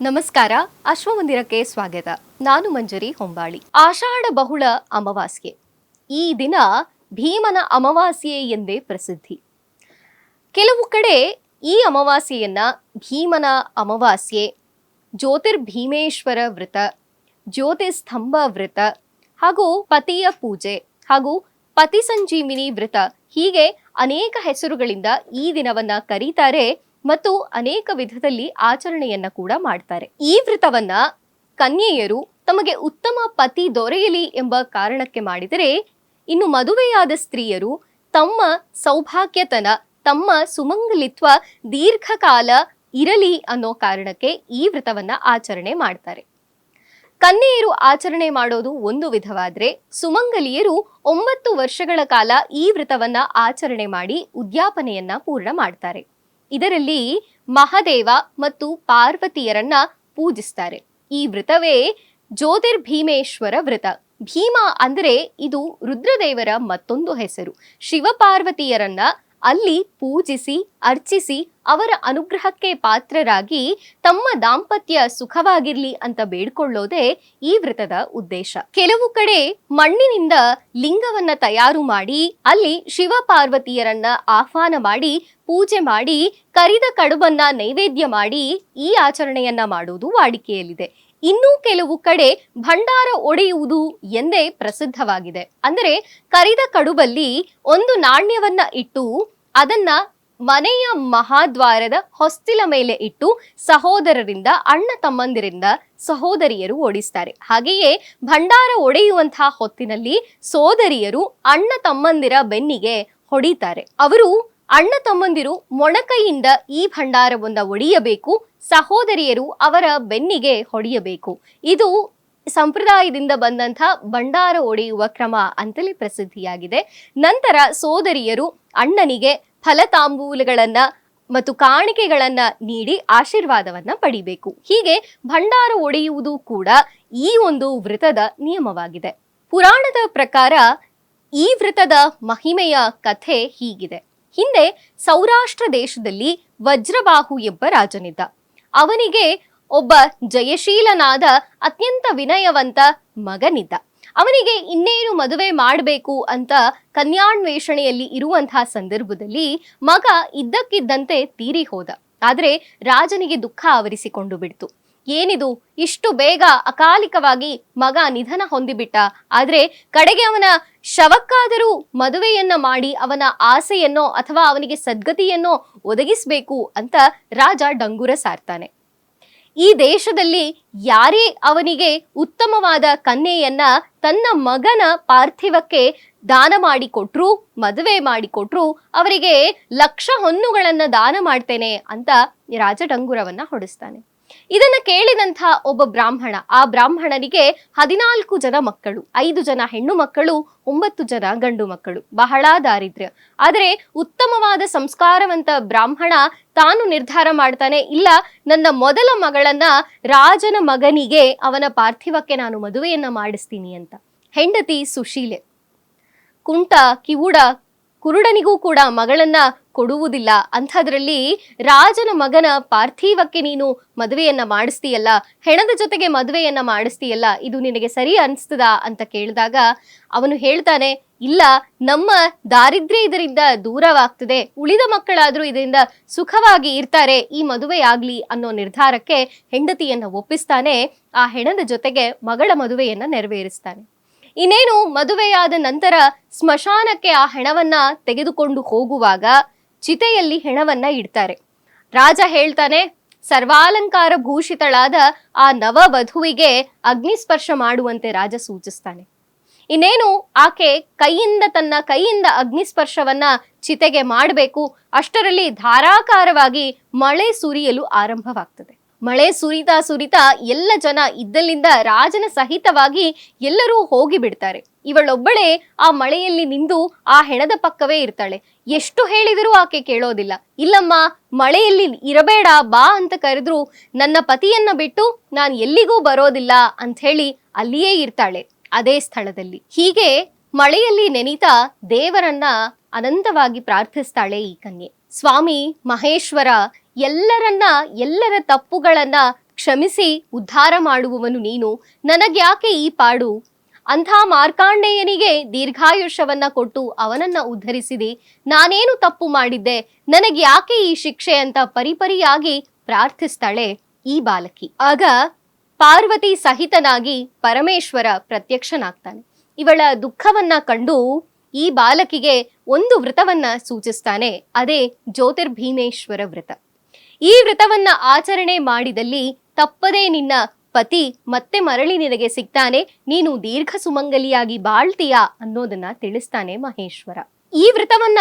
ನಮಸ್ಕಾರ ಅಶ್ವಮಂದಿರಕ್ಕೆ ಸ್ವಾಗತ. ನಾನು ಮಂಜರಿ ಹೊಂಬಾಳಿ. ಆಷಾಢ ಬಹುಳ ಅಮಾವಾಸ್ಯೆ. ಈ ದಿನ ಭೀಮನ ಅಮಾವಾಸ್ಯೆ ಎಂದೇ ಪ್ರಸಿದ್ಧಿ. ಕೆಲವು ಕಡೆ ಈ ಅಮಾವಾಸ್ಯೆಯನ್ನ ಭೀಮನ ಅಮಾವಾಸ್ಯೆ, ಜ್ಯೋತಿರ್ಭೀಮೇಶ್ವರ ವ್ರತ ಜ್ಯೋತಿಸ್ತಂಭ ವ್ರತ, ಹಾಗೂ ಪತಿಯ ಪೂಜೆ, ಹಾಗೂ ಪತಿ ಸಂಜೀವಿನಿ ವ್ರತ ಹೀಗೆ ಅನೇಕ ಹೆಸರುಗಳಿಂದ ಈ ದಿನವನ್ನ ಕರೀತಾರೆ ಮತ್ತು ಅನೇಕ ವಿಧದಲ್ಲಿ ಆಚರಣೆಯನ್ನ ಕೂಡ ಮಾಡ್ತಾರೆ. ಈ ವ್ರತವನ್ನ ಕನ್ಯೆಯರು ತಮಗೆ ಉತ್ತಮ ಪತಿ ದೊರೆಯಲಿ ಎಂಬ ಕಾರಣಕ್ಕೆ ಮಾಡಿದರೆ, ಇನ್ನು ಮದುವೆಯಾದ ಸ್ತ್ರೀಯರು ತಮ್ಮ ಸೌಭಾಗ್ಯತನ, ತಮ್ಮ ಸುಮಂಗಲಿತ್ವ ದೀರ್ಘಕಾಲ ಇರಲಿ ಅನ್ನೋ ಕಾರಣಕ್ಕೆ ಈ ವ್ರತವನ್ನ ಆಚರಣೆ ಮಾಡ್ತಾರೆ. ಕನ್ಯೆಯರು ಆಚರಣೆ ಮಾಡೋದು ಒಂದು ವಿಧವಾದ್ರೆ, ಸುಮಂಗಲಿಯರು ಒಂಬತ್ತು ವರ್ಷಗಳ ಕಾಲ ಈ ವ್ರತವನ್ನ ಆಚರಣೆ ಮಾಡಿ ಉದ್ಯಾಪನೆಯನ್ನ ಪೂರ್ಣ ಮಾಡ್ತಾರೆ. ಇದರಲ್ಲಿ ಮಹಾದೇವ ಮತ್ತು ಪಾರ್ವತಿಯರನ್ನ ಪೂಜಿಸ್ತಾರೆ. ಈ ವ್ರತವೇ ಜ್ಯೋತಿರ್ಭೀಮೇಶ್ವರ ವ್ರತ ಭೀಮ ಅಂದರೆ ಇದು ರುದ್ರದೇವರ ಮತ್ತೊಂದು ಹೆಸರು. ಶಿವಪಾರ್ವತಿಯರನ್ನ ಅಲ್ಲಿ ಪೂಜಿಸಿ, ಅರ್ಚಿಸಿ, ಅವರ ಅನುಗ್ರಹಕ್ಕೆ ಪಾತ್ರರಾಗಿ ತಮ್ಮ ದಾಂಪತ್ಯ ಸುಖವಾಗಿರ್ಲಿ ಅಂತ ಬೇಡ್ಕೊಳ್ಳೋದೇ ಈ ವ್ರತದ ಉದ್ದೇಶ. ಕೆಲವು ಕಡೆ ಮಣ್ಣಿನಿಂದ ಲಿಂಗವನ್ನ ತಯಾರು ಮಾಡಿ, ಅಲ್ಲಿ ಶಿವ ಪಾರ್ವತಿಯರನ್ನ ಆಹ್ವಾನ ಮಾಡಿ, ಪೂಜೆ ಮಾಡಿ, ಕರಿದ ಕಡುಬನ್ನ ನೈವೇದ್ಯ ಮಾಡಿ ಈ ಆಚರಣೆಯನ್ನ ಮಾಡುವುದು ವಾಡಿಕೆಯಲ್ಲಿದೆ. ಇನ್ನೂ ಕೆಲವು ಕಡೆ ಭಂಡಾರ ಒಡೆಯುವುದು ಎಂದೇ ಪ್ರಸಿದ್ಧವಾಗಿದೆ. ಅಂದರೆ ಕರಿದ ಕಡುಬಲ್ಲಿ ಒಂದು ನಾಣ್ಯವನ್ನ ಇಟ್ಟು ಅದನ್ನ ಮನೆಯ ಮಹಾದ್ವಾರದ ಹೊಸ್ತಿಲ ಮೇಲೆ ಇಟ್ಟು ಸಹೋದರರಿಂದ, ಅಣ್ಣ ತಮ್ಮಂದಿರಿಂದ ಸಹೋದರಿಯರು ಓಡಿಸ್ತಾರೆ. ಹಾಗೆಯೇ ಭಂಡಾರ ಒಡೆಯುವಂತಹ ಹೊತ್ತಿನಲ್ಲಿ ಸೋದರಿಯರು ಅಣ್ಣ ತಮ್ಮಂದಿರ ಬೆನ್ನಿಗೆ ಹೊಡಿತಾರೆ. ಅವರು ಅಣ್ಣ ತಮ್ಮಂದಿರು ಮೊಣಕೈಯಿಂದ ಈ ಭಂಡಾರವನ್ನ ಒಡೆಯಬೇಕು ಸಹೋದರಿಯರು ಅವರ ಬೆನ್ನಿಗೆ ಹೊಡೆಯಬೇಕು. ಇದು ಸಂಪ್ರದಾಯದಿಂದ ಬಂದಂಥ ಭಂಡಾರ ಒಡೆಯುವ ಕ್ರಮ ಅಂತಲೇ ಪ್ರಸಿದ್ಧಿಯಾಗಿದೆ. ನಂತರ ಸೋದರಿಯರು ಅಣ್ಣನಿಗೆ ಫಲತಾಂಬೂಲಗಳನ್ನ ಮತ್ತು ಕಾಣಿಕೆಗಳನ್ನ ನೀಡಿ ಆಶೀರ್ವಾದವನ್ನ ಪಡಿಬೇಕು. ಹೀಗೆ ಭಂಡಾರ ಒಡೆಯುವುದು ಕೂಡ ಈ ಒಂದು ವ್ರತದ ನಿಯಮವಾಗಿದೆ. ಪುರಾಣದ ಪ್ರಕಾರ ಈ ವ್ರತದ ಮಹಿಮೆಯ ಕಥೆ ಹೀಗಿದೆ. ಹಿಂದೆ ಸೌರಾಷ್ಟ್ರ ದೇಶದಲ್ಲಿ ವಜ್ರಬಾಹು ಎಂಬ ರಾಜನಿದ್ದ. ಅವನಿಗೆ ಒಬ್ಬ ಜಯಶೀಲನಾದ ಅತ್ಯಂತ ವಿನಯವಂತ ಮಗನಿದ್ದ. ಅವನಿಗೆ ಇನ್ನೇನು ಮದುವೆ ಮಾಡಬೇಕು ಅಂತ ಕನ್ಯಾನ್ವೇಷಣೆಯಲ್ಲಿ ಇರುವಂತಹ ಸಂದರ್ಭದಲ್ಲಿ ಮಗ ಇದ್ದಕ್ಕಿದ್ದಂತೆ ತೀರಿ ಹೋದ. ಆದರೆ ರಾಜನಿಗೆ ದುಃಖ ಆವರಿಸಿಕೊಂಡು ಬಿಡ್ತು. ಏನಿದು, ಇಷ್ಟು ಬೇಗ ಅಕಾಲಿಕವಾಗಿ ಮಗ ನಿಧನ ಹೊಂದಿಬಿಟ್ಟ. ಆದರೆ ಕಡೆಗೆ ಅವನ ಶವಕ್ಕಾದರೂ ಮದುವೆಯನ್ನ ಮಾಡಿ ಅವನ ಆಸೆಯನ್ನೋ ಅಥವಾ ಅವನಿಗೆ ಸದ್ಗತಿಯನ್ನೋ ಒದಗಿಸಬೇಕು ಅಂತ ರಾಜ ಡಂಗುರ ಸಾರ್ತಾನೆ. ಈ ದೇಶದಲ್ಲಿ ಯಾರೇ ಅವನಿಗೆ ಉತ್ತಮವಾದ ಕನ್ಯೆಯನ್ನ ತನ್ನ ಮಗನ ಪಾರ್ಥಿವಕ್ಕೆ ದಾನ ಮಾಡಿಕೊಟ್ರು ಮದುವೆ ಮಾಡಿಕೊಟ್ರು ಅವರಿಗೆ ಲಕ್ಷ ಹೊನ್ನುಗಳನ್ನು ದಾನ ಮಾಡ್ತೇನೆ ಅಂತ ರಾಜ ಡಂಗುರವನ್ನ ಹೊಡಿಸ್ತಾನೆ. ಇದನ್ನ ಕೇಳಿದಂಥ ಒಬ್ಬ ಬ್ರಾಹ್ಮಣ, ಆ ಬ್ರಾಹ್ಮಣನಿಗೆ ಹದಿನಾಲ್ಕು ಜನ ಮಕ್ಕಳು, ಐದು ಜನ ಹೆಣ್ಣು ಮಕ್ಕಳು, ಒಂಬತ್ತು ಜನ ಗಂಡು ಮಕ್ಕಳು, ಬಹಳ ದಾರಿದ್ರ್ಯ. ಆದರೆ ಉತ್ತಮವಾದ ಸಂಸ್ಕಾರವಂತ ಬ್ರಾಹ್ಮಣ ತಾನು ನಿರ್ಧಾರ ಮಾಡ್ತಾನೆ, ಇಲ್ಲ, ನನ್ನ ಮೊದಲ ಮಗಳನ್ನ ರಾಜನ ಮಗನಿಗೆ ಅವನ ಪಾರ್ಥಿವಕ್ಕೆ ನಾನು ಮದುವೆಯನ್ನ ಮಾಡಿಸ್ತೀನಿ ಅಂತ. ಹೆಂಡತಿ ಸುಶೀಲೆ. ಕುಂಟ, ಕಿವುಡ, ಕುರುಡನಿಗೂ ಕೂಡ ಮಗಳನ್ನ ಕೊಡುವುದಿಲ್ಲ. ಅಂಥದ್ರಲ್ಲಿ ರಾಜನ ಮಗನ ಪಾರ್ಥಿವಕ್ಕೆ ನೀನು ಮದುವೆಯನ್ನ ಮಾಡಿಸ್ತೀಯಲ್ಲ? ಹೆಣದ ಜೊತೆಗೆ ಮದುವೆಯನ್ನ ಮಾಡಿಸ್ತೀಯಲ್ಲ? ಇದು ನಿನಗೆ ಸರಿ ಅನಿಸ್ತದ ಅಂತ ಕೇಳಿದಾಗ ಅವನು ಹೇಳ್ತಾನೆ, ಇಲ್ಲ, ನಮ್ಮ ದಾರಿದ್ರ್ಯ ಇದರಿಂದ ದೂರವಾಗ್ತದೆ. ಉಳಿದ ಮಕ್ಕಳಾದರೂ ಇದರಿಂದ ಸುಖವಾಗಿ ಇರ್ತಾರೆ. ಈ ಮದುವೆ ಆಗ್ಲಿ ಅನ್ನೋ ನಿರ್ಧಾರಕ್ಕೆ ಹೆಂಡತಿಯನ್ನ ಒಪ್ಪಿಸ್ತಾನೆ. ಆ ಹೆಣದ ಜೊತೆಗೆ ಮಗಳ ಮದುವೆಯನ್ನ ನೆರವೇರಿಸ್ತಾನೆ. ಇನ್ನೇನು ಮದುವೆಯಾದ ನಂತರ ಸ್ಮಶಾನಕ್ಕೆ ಆ ಹೆಣವನ್ನ ತೆಗೆದುಕೊಂಡು ಹೋಗುವಾಗ ಚಿತೆಯಲ್ಲಿ ಹೆಣವನ್ನ ಇಡ್ತಾರೆ. ರಾಜ ಹೇಳ್ತಾನೆ, ಸರ್ವಾಲಂಕಾರ ಭೂಷಿತಳಾದ ಆ ನವವಧುವಿಗೆ ಅಗ್ನಿಸ್ಪರ್ಶ ಮಾಡುವಂತೆ ರಾಜ ಸೂಚಿಸ್ತಾನೆ. ಇನ್ನೇನು ಆಕೆ ಕೈಯಿಂದ ತನ್ನ ಕೈಯಿಂದ ಅಗ್ನಿಸ್ಪರ್ಶವನ್ನ ಚಿತೆಗೆ ಮಾಡಬೇಕು, ಅಷ್ಟರಲ್ಲಿ ಧಾರಾಕಾರವಾಗಿ ಮಳೆ ಸುರಿಯಲು ಆರಂಭವಾಗ್ತದೆ. ಮಳೆ ಸುರಿತಾ ಸುರಿತಾ ಎಲ್ಲ ಜನ ಇದ್ದಲ್ಲಿಂದ ರಾಜನ ಸಹಿತವಾಗಿ ಎಲ್ಲರೂ ಹೋಗಿ ಬಿಡ್ತಾರೆ. ಇವಳೊಬ್ಬಳೇ ಆ ಮಳೆಯಲ್ಲಿ ನಿಂದು ಆ ಹೆಣದ ಪಕ್ಕವೇ ಇರ್ತಾಳೆ. ಎಷ್ಟು ಹೇಳಿದರೂ ಆಕೆ ಕೇಳೋದಿಲ್ಲ. ಇಲ್ಲಮ್ಮ, ಮಳೆಯಲ್ಲಿ ಇರಬೇಡ, ಬಾ ಅಂತ ಕರೆದ್ರು ನನ್ನ ಪತಿಯನ್ನ ಬಿಟ್ಟು ನಾನು ಎಲ್ಲಿಗೂ ಬರೋದಿಲ್ಲ ಅಂತ ಹೇಳಿ ಅಲ್ಲಿಯೇ ಇರ್ತಾಳೆ ಅದೇ ಸ್ಥಳದಲ್ಲಿ. ಹೀಗೆ ಮಳೆಯಲ್ಲಿ ನೆನೀತಾ ದೇವರನ್ನ ಅನಂತವಾಗಿ ಪ್ರಾರ್ಥಿಸ್ತಾಳೆ ಈ ಕನ್ಯೆ. ಸ್ವಾಮಿ ಮಹೇಶ್ವರ ಎಲ್ಲರನ್ನ, ಎಲ್ಲರ ತಪ್ಪುಗಳನ್ನ ಕ್ಷಮಿಸಿ ಉದ್ಧಾರ ಮಾಡುವವನು ನೀನು. ನನಗ್ಯಾಕೆ ಈ ಪಾಡು? ಅಂಥ ಮಾರ್ಕಾಂಡೇಯನಿಗೆ ದೀರ್ಘಾಯುಷ್ಯವನ್ನ ಕೊಟ್ಟು ಅವನನ್ನ ಉದ್ಧರಿಸಿದೆ. ನಾನೇನು ತಪ್ಪು ಮಾಡಿದ್ದೆ? ನನಗೆ ಯಾಕೆ ಈ ಶಿಕ್ಷೆ ಅಂತ ಪರಿಪರಿಯಾಗಿ ಪ್ರಾರ್ಥಿಸ್ತಾಳೆ ಈ ಬಾಲಕಿ. ಆಗ ಪಾರ್ವತಿ ಸಹಿತನಾಗಿ ಪರಮೇಶ್ವರ ಪ್ರತ್ಯಕ್ಷನಾಗ್ತಾನೆ. ಇವಳ ದುಃಖವನ್ನ ಕಂಡು ಈ ಬಾಲಕಿಗೆ ಒಂದು ವ್ರತವನ್ನ ಸೂಚಿಸ್ತಾನೆ. ಅದೇ ಜ್ಯೋತಿರ್ಭೀಮೇಶ್ವರ ವ್ರತ. ಈ ವ್ರತವನ್ನ ಆಚರಣೆ ಮಾಡಿದಲ್ಲಿ ತಪ್ಪದೇ ನಿನ್ನ ಪತಿ ಮತ್ತೆ ಮರಳಿ ನಿನಗೆ ಸಿಗ್ತಾನೆ, ನೀನು ದೀರ್ಘ ಸುಮಂಗಲಿಯಾಗಿ ಬಾಳ್ತೀಯಾ ಅನ್ನೋದನ್ನ ತಿಳಿಸ್ತಾನೆ ಮಹೇಶ್ವರ. ಈ ವ್ರತವನ್ನ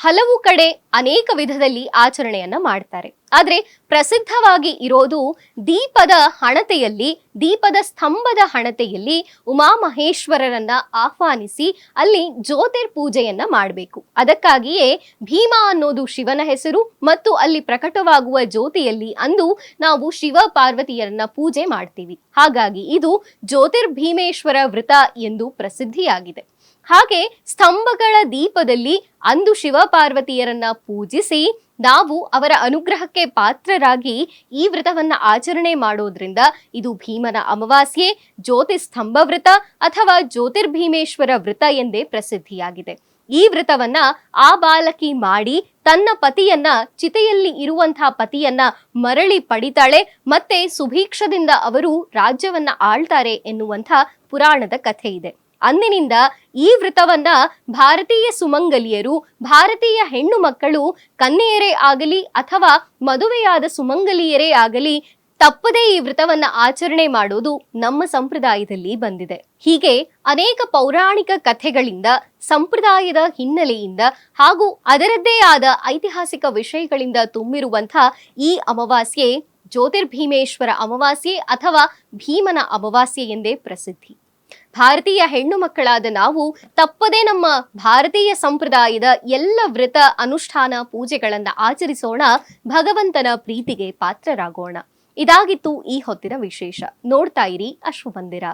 ಹಲವು ಕಡೆ ಅನೇಕ ವಿಧದಲ್ಲಿ ಆಚರಣೆಯನ್ನ ಮಾಡ್ತಾರೆ. ಆದರೆ ಪ್ರಸಿದ್ಧವಾಗಿ ಇರೋದು ದೀಪದ ಹಣತೆಯಲ್ಲಿ, ದೀಪದ ಸ್ತಂಭದ ಹಣತೆಯಲ್ಲಿ ಉಮಾಮಹೇಶ್ವರರನ್ನ ಆಹ್ವಾನಿಸಿ ಅಲ್ಲಿ ಜ್ಯೋತಿರ್ ಪೂಜೆಯನ್ನ ಮಾಡಬೇಕು. ಅದಕ್ಕಾಗಿಯೇ ಭೀಮ ಅನ್ನೋದು ಶಿವನ ಹೆಸರು ಮತ್ತು ಅಲ್ಲಿ ಪ್ರಕಟವಾಗುವ ಜ್ಯೋತಿಯಲ್ಲಿ ಅಂದು ನಾವು ಶಿವ ಪಾರ್ವತಿಯರನ್ನ ಪೂಜೆ ಮಾಡ್ತೀವಿ. ಹಾಗಾಗಿ ಇದು ಜ್ಯೋತಿರ್ಭೀಮೇಶ್ವರ ವ್ರತ ಎಂದು ಪ್ರಸಿದ್ಧಿಯಾಗಿದೆ. ಹಾಗೆ ಸ್ತಂಭಗಳ ದೀಪದಲ್ಲಿ ಅಂದು ಶಿವಪಾರ್ವತಿಯರನ್ನ ಪೂಜಿಸಿ ನಾವು ಅವರ ಅನುಗ್ರಹಕ್ಕೆ ಪಾತ್ರರಾಗಿ ಈ ವ್ರತವನ್ನ ಆಚರಣೆ ಮಾಡೋದ್ರಿಂದ ಇದು ಭೀಮನ ಅಮಾವಾಸ್ಯೆ, ಜ್ಯೋತಿ ಸ್ತಂಭ ವ್ರತ ಅಥವಾ ಜ್ಯೋತಿರ್ಭೀಮೇಶ್ವರ ವ್ರತ ಎಂದೇ ಪ್ರಸಿದ್ಧಿಯಾಗಿದೆ. ಈ ವ್ರತವನ್ನ ಆ ಬಾಲಕಿ ಮಾಡಿ ತನ್ನ ಪತಿಯನ್ನ ಚಿತೆಯಲ್ಲಿ ಇರುವಂತಹ ಪತಿಯನ್ನ ಮರಳಿ ಪಡಿತಾಳೆ ಮತ್ತೆ ಸುಭೀಕ್ಷದಿಂದ ಅವರು ರಾಜ್ಯವನ್ನ ಆಳ್ತಾರೆ ಎನ್ನುವಂಥ ಪುರಾಣದ ಕಥೆ ಇದೆ ಅಂದಿನಿಂದ ಈ ವ್ರತವನ್ನ ಭಾರತೀಯ ಸುಮಂಗಲಿಯರು, ಭಾರತೀಯ ಹೆಣ್ಣು ಮಕ್ಕಳು ಕನ್ನೆಯರೇ ಆಗಲಿ ಅಥವಾ ಮದುವೆಯಾದ ಸುಮಂಗಲಿಯರೇ ಆಗಲಿ ತಪ್ಪದೇ ಈ ವ್ರತವನ್ನ ಆಚರಣೆ ಮಾಡೋದು ನಮ್ಮ ಸಂಪ್ರದಾಯದಲ್ಲಿ ಬಂದಿದೆ. ಹೀಗೆ ಅನೇಕ ಪೌರಾಣಿಕ ಕಥೆಗಳಿಂದ, ಸಂಪ್ರದಾಯದ ಹಿನ್ನೆಲೆಯಿಂದ ಹಾಗೂ ಅದರದ್ದೇ ಆದ ಐತಿಹಾಸಿಕ ವಿಷಯಗಳಿಂದ ತುಂಬಿರುವಂತಹ ಈ ಅಮಾವಾಸ್ಯೆ ಜ್ಯೋತಿರ್ಭೀಮೇಶ್ವರ ಅಮಾವಾಸ್ಯೆ ಅಥವಾ ಭೀಮನ ಅಮಾವಾಸ್ಯೆ ಎಂದೇ ಪ್ರಸಿದ್ಧಿ. ಭಾರತೀಯ ಹೆಣ್ಣು ಮಕ್ಕಳಾದ ನಾವು ತಪ್ಪದೇ ನಮ್ಮ ಭಾರತೀಯ ಸಂಪ್ರದಾಯದ ಎಲ್ಲ ವ್ರತ ಅನುಷ್ಠಾನ ಪೂಜೆಗಳನ್ನ ಆಚರಿಸೋಣ, ಭಗವಂತನ ಪ್ರೀತಿಗೆ ಪಾತ್ರರಾಗೋಣ. ಇದಾಗಿತ್ತು ಈ ಹೊತ್ತಿನ ವಿಶೇಷ. ನೋಡ್ತಾ ಇರಿ ಅಶ್ವಮಂದಿರ